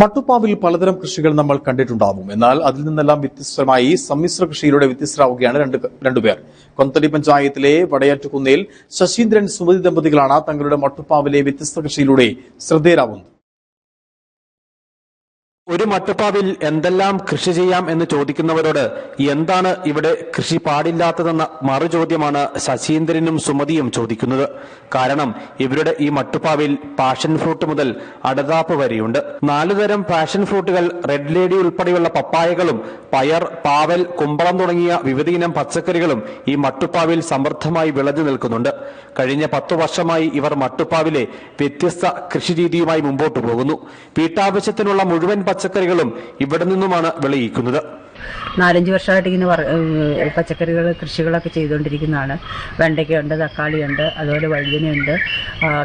മട്ടുപ്പാവിൽ പലതരം കൃഷികൾ നമ്മൾ കണ്ടിട്ടുണ്ടാവും. എന്നാൽ അതിൽ നിന്നെല്ലാം വ്യത്യസ്തമായി സമ്മിശ്ര കൃഷിയിലൂടെ വ്യത്യസ്തരാവുകയാണ് രണ്ട് രണ്ടുപേർ കൊന്തടി പഞ്ചായത്തിലെ വടയാറ്റുകുന്നേൽ ശശീന്ദ്രൻ സുമതി ദമ്പതികളാണ് തങ്ങളുടെ മട്ടുപ്പാവിലെ വ്യത്യസ്ത കൃഷിയിലൂടെ ശ്രദ്ധേയരാവുന്നത്. ഒരു മട്ടുപ്പാവിൽ എന്തെല്ലാം കൃഷി ചെയ്യാം എന്ന് ചോദിക്കുന്നവരോട് എന്താണ് ഇവിടെ കൃഷി പാടില്ലാത്തതെന്ന മറുചോദ്യമാണ് ശശീന്ദ്രനും സുമതിയും ചോദിക്കുന്നത്. കാരണം ഇവരുടെ ഈ മട്ടുപ്പാവിൽ പാഷൻ ഫ്രൂട്ട് മുതൽ അടതാപ്പ് വരെയുണ്ട്. നാലുതരം പാഷൻ ഫ്രൂട്ടുകൾ റെഡ് ലേഡി ഉൾപ്പെടെയുള്ള പപ്പായകളും പയർ പാവൽ കുമ്പളം തുടങ്ങിയ വിവിധയിനം പച്ചക്കറികളും ഈ മട്ടുപ്പാവിൽ സമൃദ്ധമായി വിളഞ്ഞു നിൽക്കുന്നുണ്ട്. കഴിഞ്ഞ പത്തു വർഷമായി ഇവർ മട്ടുപ്പാവിലെ വ്യത്യസ്ത കൃഷിരീതിയുമായി മുമ്പോട്ടു പോകുന്നു. വീട്ടാവശ്യത്തിനുള്ള മുഴുവൻ പച്ചക്കറികളും ഇവിടെ നിന്നുമാണ് വിളയിക്കുന്നത്. നാലഞ്ച് വർഷമായിട്ട് ഇങ്ങനെ പച്ചക്കറികൾ കൃഷികളൊക്കെ ചെയ്തുകൊണ്ടിരിക്കുന്നതാണ്. വെണ്ടയ്ക്കയുണ്ട് തക്കാളിയുണ്ട് അതുപോലെ വഴുതനയുണ്ട്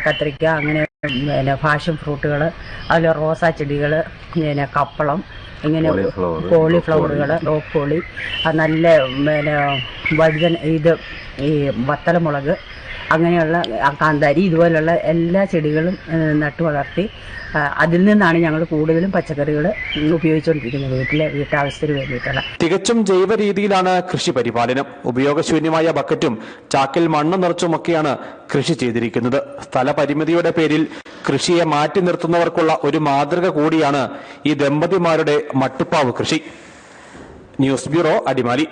കത്തിരിക്ക അങ്ങനെ പിന്നെ ഫാഷൻ ഫ്രൂട്ടുകൾ അതുപോലെ റോസാ ചെടികൾ പിന്നെ കപ്പളം ഇങ്ങനെ കോളിഫ്ലവറുകൾ റോക്കോളി നല്ല പിന്നെ വഴുതന ഇത് ഈ വത്തലമുളക് അങ്ങനെയുള്ള കാന്താരി ഇതുപോലുള്ള എല്ലാ ചെടികളും നട്ടു വളർത്തി അതിൽ നിന്നാണ് ഞങ്ങൾ കൂടുതലും പച്ചക്കറികൾ ഉപയോഗിച്ചുകൊണ്ടിരിക്കുന്നത് വീട്ടിലെ വീട്ടാവശ്യത്തിന് വേണ്ടിയിട്ടുള്ള. തികച്ചും ജൈവ രീതിയിലാണ് കൃഷി പരിപാലനം. ഉപയോഗശൂന്യമായ ബക്കറ്റും ചാക്കിൽ മണ്ണ് നിറച്ചുമൊക്കെയാണ് കൃഷി ചെയ്തിരിക്കുന്നത്. സ്ഥലപരിമിതിയുടെ പേരിൽ കൃഷിയെ മാറ്റി നിർത്തുന്നവർക്കുള്ള ഒരു മാതൃക കൂടിയാണ് ഈ ദമ്പതിമാരുടെ മട്ടുപ്പാവ് കൃഷി. News bureau Adimali.